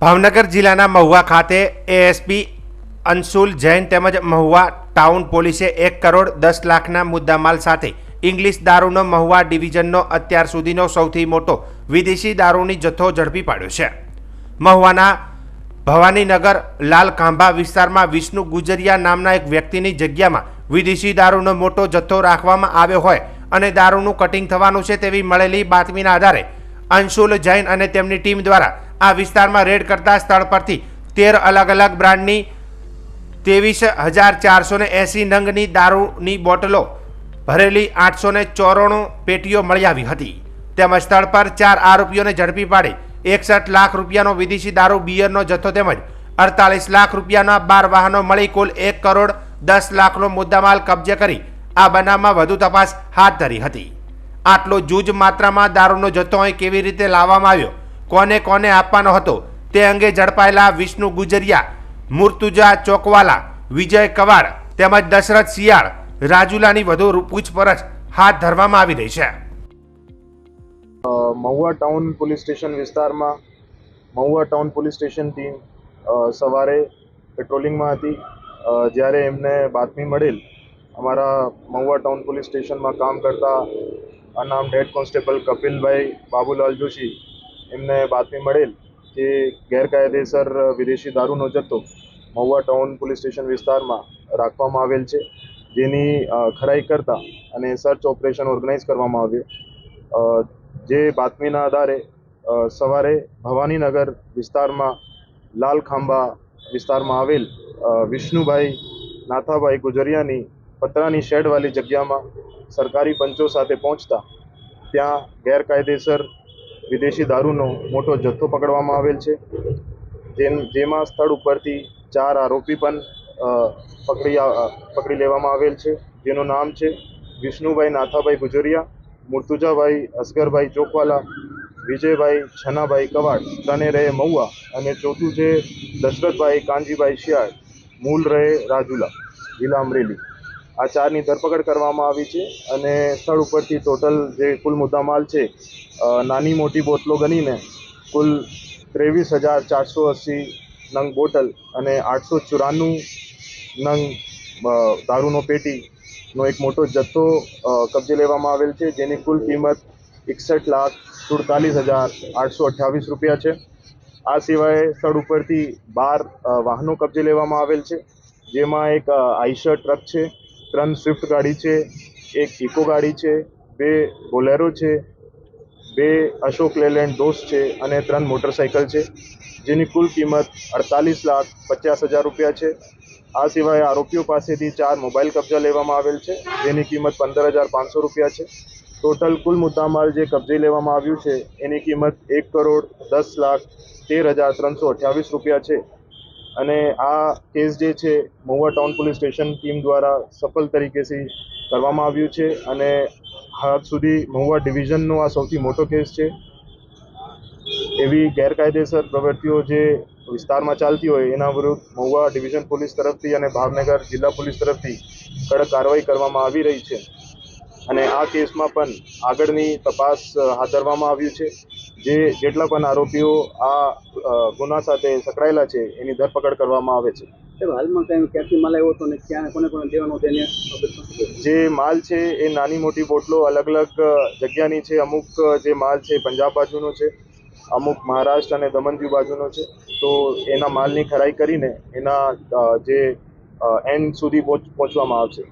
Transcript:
ભાવનગર જિલ્લાના મહુવા ખાતે એએસપી અંશુલ જૈન તેમજ મહુવા ટાઉન પોલીસે એક કરોડ દસ લાખના મુદ્દામાલ સાથે ઇંગ્લિશ દારૂનો મહુવા ડિવિઝનનો અત્યાર સુધીનો સૌથી મોટો વિદેશી દારૂની જથ્થો ઝડપી પાડ્યો છે. મહુવાના ભવાનીનગર લાલ ખાંભા વિસ્તારમાં વિષ્ણુ ગુજરિયા નામના એક વ્યક્તિની જગ્યામાં વિદેશી દારૂનો મોટો જથ્થો રાખવામાં આવ્યો હોય અને દારૂનું કટિંગ થવાનું છે તેવી મળેલી બાતમીના આધારે અંશુલ જૈન અને તેમની ટીમ દ્વારા આ વિસ્તારમાં રેડ કરતા સ્થળ પરથી તેર અલગ અલગ બ્રાન્ડની ત્રેવીસ હજાર ચારસો ને એંસી નંગની દારૂની બોટલો ભરેલી આઠસો ને ચોરાણું પેટીઓ મળી આવી હતી. તેમજ સ્થળ પર ચાર આરોપીઓને ઝડપી પાડી એકસઠ લાખ રૂપિયાનો વિદેશી દારૂ બિયરનો જથ્થો તેમજ અડતાલીસ લાખ રૂપિયાના બાર વાહનો મળી કુલ એક કરોડ દસ લાખનો મુદ્દામાલ કબજે કરી આ બનાવમાં વધુ તપાસ હાથ ધરી હતી. આટલો જૂજ માત્રામાં દારૂનો જથ્થો અહીં કેવી રીતે લાવવામાં આવ્યો? કોને કોને આપવાનો હતો તે અંગે ઝડપાયેલા વિષ્ણુ ગુજરિયા, મુર્તુજા ચોકવાલા, વિજય કવાડ તેમજ દશરથ શિયાળ રાજુલાની વધુ પૂછપરછ હાથ ધરવામાં આવી રહી છે. મહુવા ટાઉન પોલીસ સ્ટેશન વિસ્તારમાં Mahuva town police station team સવારે પેટ્રોલિંગમાં હતી. જ્યારે એમને બાતમી મળેલ, અમારા મહુવા ટાઉન પોલીસ સ્ટેશનમાં કામ કરતા અનામ હેડ કોન્સ્ટેબલ કપિલભાઈ બાબુલાલ જોશી એમને બાતમી મળેલ કે ગેરકાયદેસર વિદેશી દારૂનો જથ્થો મહુવા ટાઉન પોલીસ સ્ટેશન વિસ્તારમાં રાખવામાં આવેલ છે. જેની ખરાઈ કરતા અને સર્ચ ઓપરેશન ઓર્ગેનાઇઝ કરવામાં આવ્યું. જે બાતમીના આધારે સવારે ભવાનીનગર વિસ્તારમાં લાલ ખાંભા વિસ્તારમાં આવેલ વિષ્ણુભાઈ નાથાભાઈ ગુજરિયાની પતરાની શેડવાળી જગ્યામાં સરકારી પંચો સાથે પહોંચતા ત્યાં ગેરકાયદેસર વિદેશી દારૂનો મોટો જથ્થો પકડવામાં આવેલ છે. જેમ, જેમાં સ્થળ ઉપરથી ચાર આરોપી પણ પકડી પકડી લેવામાં આવેલ છે. જેનું નામ છે વિષ્ણુભાઈ નાથાભાઈ ગુજરિયા, મુર્તુજાભાઈ અસગરભાઈ ચોકવાલા વિજયભાઈ છનાભાઈ કવાડ ત્રણે રહે મહુવા અને ચોથું છે દશરથભાઈ કાનજીભાઈ શિયાળ મૂળ રહે રાજુલા જિલ્લા અમરેલી આ ચારની ધરપકડ કરવામાં આવી છે અને સ્થળ ઉપરથી ટોટલ જે કુલ મુદ્દામાલ છે નાની મોટી બોટલો ગણીને કુલ ત્રેવીસ હજાર ચારસો અસી નંગ બોટલ અને આઠસો ચોરાણું નંગ દારૂનો પેટીનો એક મોટો જથ્થો કબજે લેવામાં આવેલ છે, જેની કુલ કિંમત એકસઠ લાખ સુડતાલીસ હજાર આઠસો અઠ્યાવીસ રૂપિયા છે. આ સિવાય સ્થળ ઉપરથી બાર વાહનો કબજે લેવામાં આવેલ છે, જેમાં એક આઈશર ટ્રક છે ત્રણ સ્વિફ્ટ ગાડી છે, એક ઇકો ગાડી છે, બે બોલેરો છે, બે અશોક લેલેન્ડ દોસ્ત છે અને ત્રણ મોટરસાઇકલ છે, જેની કુલ કિંમત અડતાલીસ લાખ પચાસ હજાર રૂપિયા છે. આ સિવાય આરોપીઓ પાસેથી ચાર મોબાઈલ કબજા લેવામાં આવેલ છે, જેની કિંમત પંદર હજાર પાંચસો રૂપિયા છે. ટોટલ કુલ મુદ્દામાલ જે કબજે લેવામાં આવ્યું છે, એની કિંમત એક કરોડ દસ લાખ તેર હજાર ત્રણસો અઠ્યાવીસ રૂપિયા છે. અને આ કેસ જે છે Mahuva town police station team દ્વારા સફળ તરીકેથી કરવામાં આવ્યું છે અને હાલ સુધી મહુવા ડિવિઝનનો આ સૌથી મોટો કેસ છે. એવી ગેરકાયદેસર પ્રવૃત્તિઓ જે વિસ્તારમાં ચાલતી હોય, એના વિરુદ્ધ મહુવા ડિવિઝન પોલીસ તરફથી અને ભાવનગર જિલ્લા પોલીસ તરફથી કડક કાર્યવાહી કરવામાં આવી રહી છે. અને આ કેસમાં પણ આગળની તપાસ હાથ ધરવામાં આવ્યું છે. જે જેટલા પણ આરોપીઓ આ ગુના સાથે સંકળાયેલા છે એની ધરપકડ કરવામાં આવે છે. હાલમાં કઈ ક્યાંથી માલ આવ્યો હતો ને ક્યાં કોને કોને દેવાનો કહેવું? જે માલ છે એ નાની મોટી બોટલો અલગ અલગ જગ્યાની છે. અમુક જે માલ છે પંજાબ બાજુનો છે અમુક મહારાષ્ટ્ર અને દમણ દીવ બાજુનો છે. તો એના માલની ખરાઈ કરીને એના જે એન્ડ સુધી પહોંચ પહોંચવામાં આવશે.